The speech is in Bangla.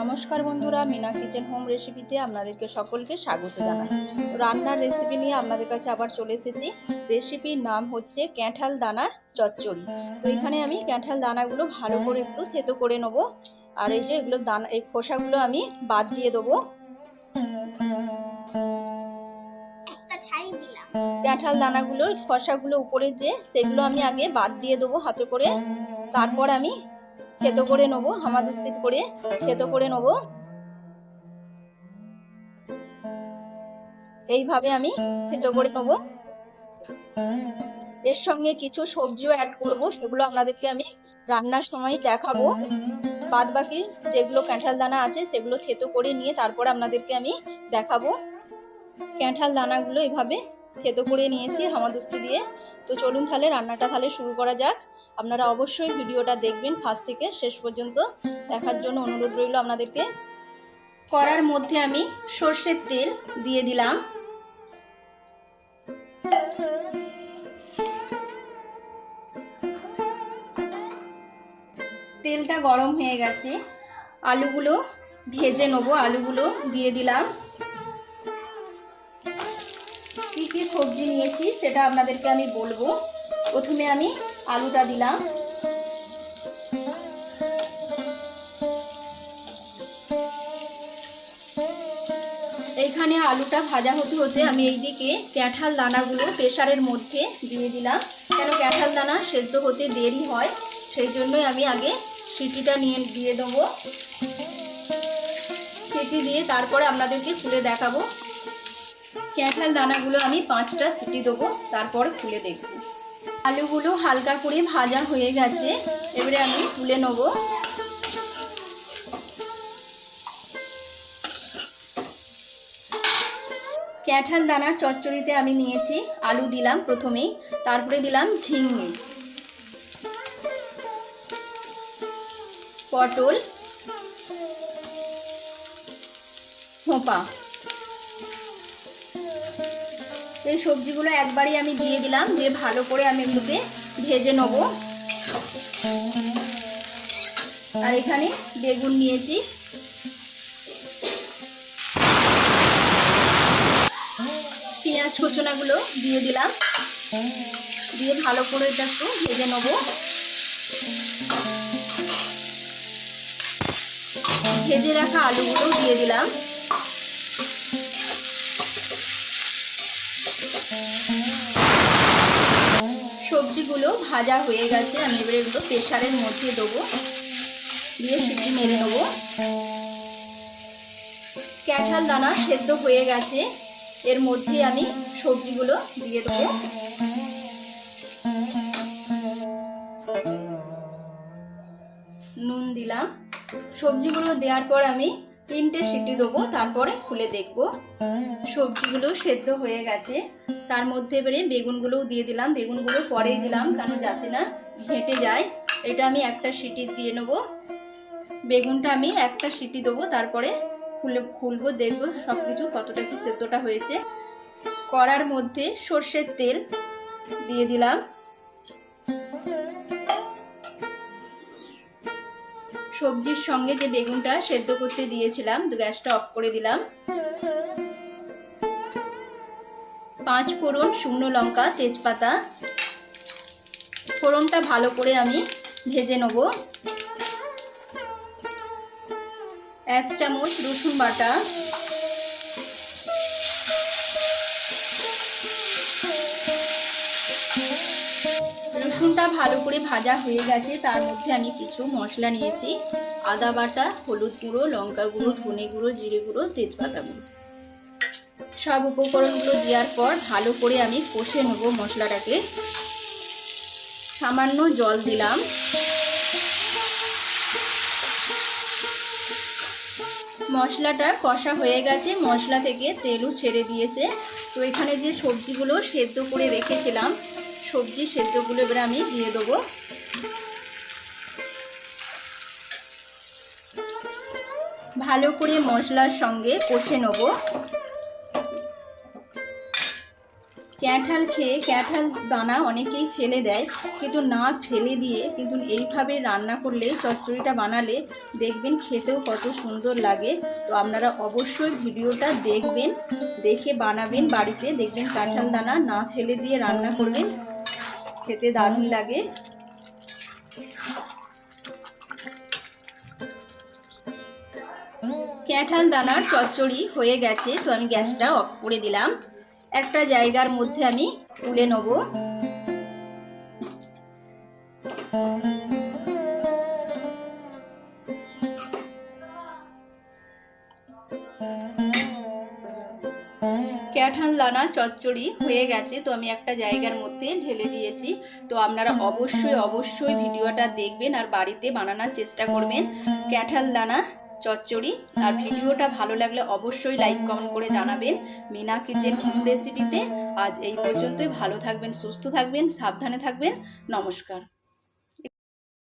নমস্কার বন্ধুরা মিনা কিচেন হোম রেসিপিতে আপনাদেরকে সকলকে স্বাগত জানাই। রান্নার রেসিপি নিয়ে আপনাদের কাছে আবার চলে এসেছি। রেসিপির নাম হচ্ছে ক্যাঁঠাল দানার চচ্চড়ি। তো এখানে আমি ক্যাঁঠাল দানাগুলো ভালো করে একটু থেতো করে নেব। আর এই যে এগুলো দানা এই খোসাগুলো আমি বাদ দিয়ে দেবো। ক্যাঁঠাল দানাগুলোর খোসাগুলো উপরে যে সেগুলো আমি আগে বাদ দিয়ে দেবো হাতে করে। তারপর আমি থেতো করে নেব হামাদিস্তিত করে থেতো করে নেব। এইভাবে আমি থেতো করে নেব। এর সঙ্গে কিছু সবজিও অ্যাড করব, সেগুলো আপনাদেরকে আমি রান্নার সময় দেখাবো। বাদ বাকি যেগুলো ক্যাঁঠাল দানা আছে, সেগুলো থেতো করে নিয়ে তারপর আপনাদেরকে আমি দেখাবো। ক্যাঁঠাল দানাগুলো এভাবে থেতো করে নিয়েছি হামাদস্তি দিয়ে। তো চলুন তাহলে রান্নাটা তাহলে শুরু করা যাক। আপনারা অবশ্যই ভিডিওটা দেখবেন ফার্স্ট থেকে শেষ পর্যন্ত। দেখার জন্য অনুরোধ রইল আপনাদেরকে। করার মধ্যে আমি সর্ষের তেল দিয়ে দিলাম। তেলটা গরম হয়ে গেছে। আলুগুলো ভেজে নেব। আলুগুলো দিয়ে দিলাম। কী কী সবজি নিয়েছি সেটা আপনাদেরকে আমি বলব। প্রথমে আমি আলুটা দিলাম। এইখানে আলুটা ভাজা হতে হতে আমি এইদিকে ক্যাঁঠাল দানাগুলো প্রেশারের মধ্যে দিয়ে দিলাম। কেন ক্যাঁঠাল দানা সেদ্ধ হতে দেরি হয়, সেই জন্যই আমি আগে সিটিটা নিয়ে, দিয়ে দেবো। সিটি দিয়ে তারপরে আপনাদেরকে খুলে দেখাবো। ক্যাঁঠাল দানাগুলো আমি পাঁচটা সিটি দেবো, তারপর খুলে দেখব। আলুগুলো হালকা করে ভাজা হয়ে গেছে। এবারে আমি তুলে নেব। ক্যাঁঠাল দানা চচ্চড়িতে আমি নিয়েছি। আলু দিলাম প্রথমেই তারপরে দিলাম ঝিঙে। পটল হোঁপা এই সবজিগুলো একবারই আমি দিয়ে দিলাম, দিয়ে ভালো করে আমি এগুলোকে ভেজে নেব। আর এখানে বেগুন নিয়েছি। পেঁয়াজ কুচনাগুলো দিয়ে দিলাম। দিয়ে ভালো করে এটা একটু ভেজে নেব। ভেজে রাখা আলুগুলো দিয়ে দিলাম। সবজিগুলো ভাজা হয়ে গেছে। আমি এবারে এগুলো প্রেশারের মধ্যে দেবো। দিয়ে সিটি মেরে নেব। ক্যাঁঠাল দানা সেদ্ধ হয়ে গেছে। এর মধ্যে আমি সবজিগুলো দিয়ে দেবো। নুন দিলাম। সবজিগুলো দেওয়ার পর আমি তিনটে সিটি দেবো, তারপরে খুলে দেখব। সবজিগুলো সেদ্ধ হয়ে গেছে। তার মধ্যে এবারে বেগুনগুলোও দিয়ে দিলাম। বেগুনগুলো পরেই দিলাম, কেন যাতে না ঘেঁটে যায়। এটা আমি একটা সিটি দিয়ে নেব। বেগুনটা আমি একটা সিটি দেবো, তারপরে খুলে খুলবো দেখব সব কিছু কতটা কি সেদ্ধটা হয়েছে। কড়ার মধ্যে সর্ষের তেল দিয়ে দিলাম। সবজির সঙ্গে যে বেগুনটা সেদ্ধ করতে দিয়েছিলাম তো গ্যাসটা অফ করে দিলাম। পাঁচ ফোড়ন শুকনো লঙ্কা, তেজপাতা। ফোড়নটা ভালো করে আমি ভেজে নেব। এক চামচ রসুন বাটা। রসুনটা ভালো করে ভাজা হয়ে গেছে, তার মধ্যে আমি কিছু মশলা নিয়েছি। আদা বাটা, হলুদ গুঁড়ো, লঙ্কা গুঁড়ো, ধনে গুঁড়ো, জিরে গুঁড়ো, তেজপাতা গুঁড়ো। সব উপকরণগুলো দেওয়ার পর ভালো করে আমি কষে নেব মশলাটাকে। সামান্য জল দিলাম। মশলাটা কষা হয়ে গেছে, মশলা থেকে তেলও ছেড়ে দিয়েছে। তো এখানে যে সবজিগুলো সেদ্ধ করে রেখেছিলাম সবজি সেদ্ধগুলো এবারে আমি দিয়ে দেবো। ভালো করে মশলার সঙ্গে কষে নেব। ক্যাঁঠাল খেয়ে, ক্যাঁঠাল দানা অনেকেই ফেলে দেয়, কিন্তু না ফেলে দিয়ে, কিন্তু এইভাবে রান্না করলে, চচ্চড়িটা বানালে দেখবেন খেতেও কত সুন্দর লাগে। তো আপনারা অবশ্যই ভিডিওটা দেখবেন, দেখে বানাবেন বাড়িতে, দেখবেন কাঁঠাল দানা না ফেলে দিয়ে রান্না করবেন খেতে দারুণ লাগে। ক্যাঁঠাল দানার চচ্চড়ি হয়ে গেছে, তো আমি গ্যাসটা অফ করে দিলাম। একটা জায়গার মধ্যে আমি তুলে নেব। ক্যাঠাল দানা চচ্চড়ি হয়ে গেছে, তো আমি একটা জায়গার মধ্যে ঢেলে দিয়েছি। তো আপনারা অবশ্যই অবশ্যই ভিডিওটা দেখবেন আর বাড়িতে বানানোর চেষ্টা করবেন। ক্যাঠাল দানা চচ্চড়ি, আর ভিডিওটা ভালো লাগলে অবশ্যই লাইক, কমেন্ট করে জানাবেন মিনা কিচেন হোম রেসিপিতে। আজ এই পর্যন্তই, ভালো থাকবেন, সুস্থ থাকবেন, সাবধানে থাকবেন, নমস্কার।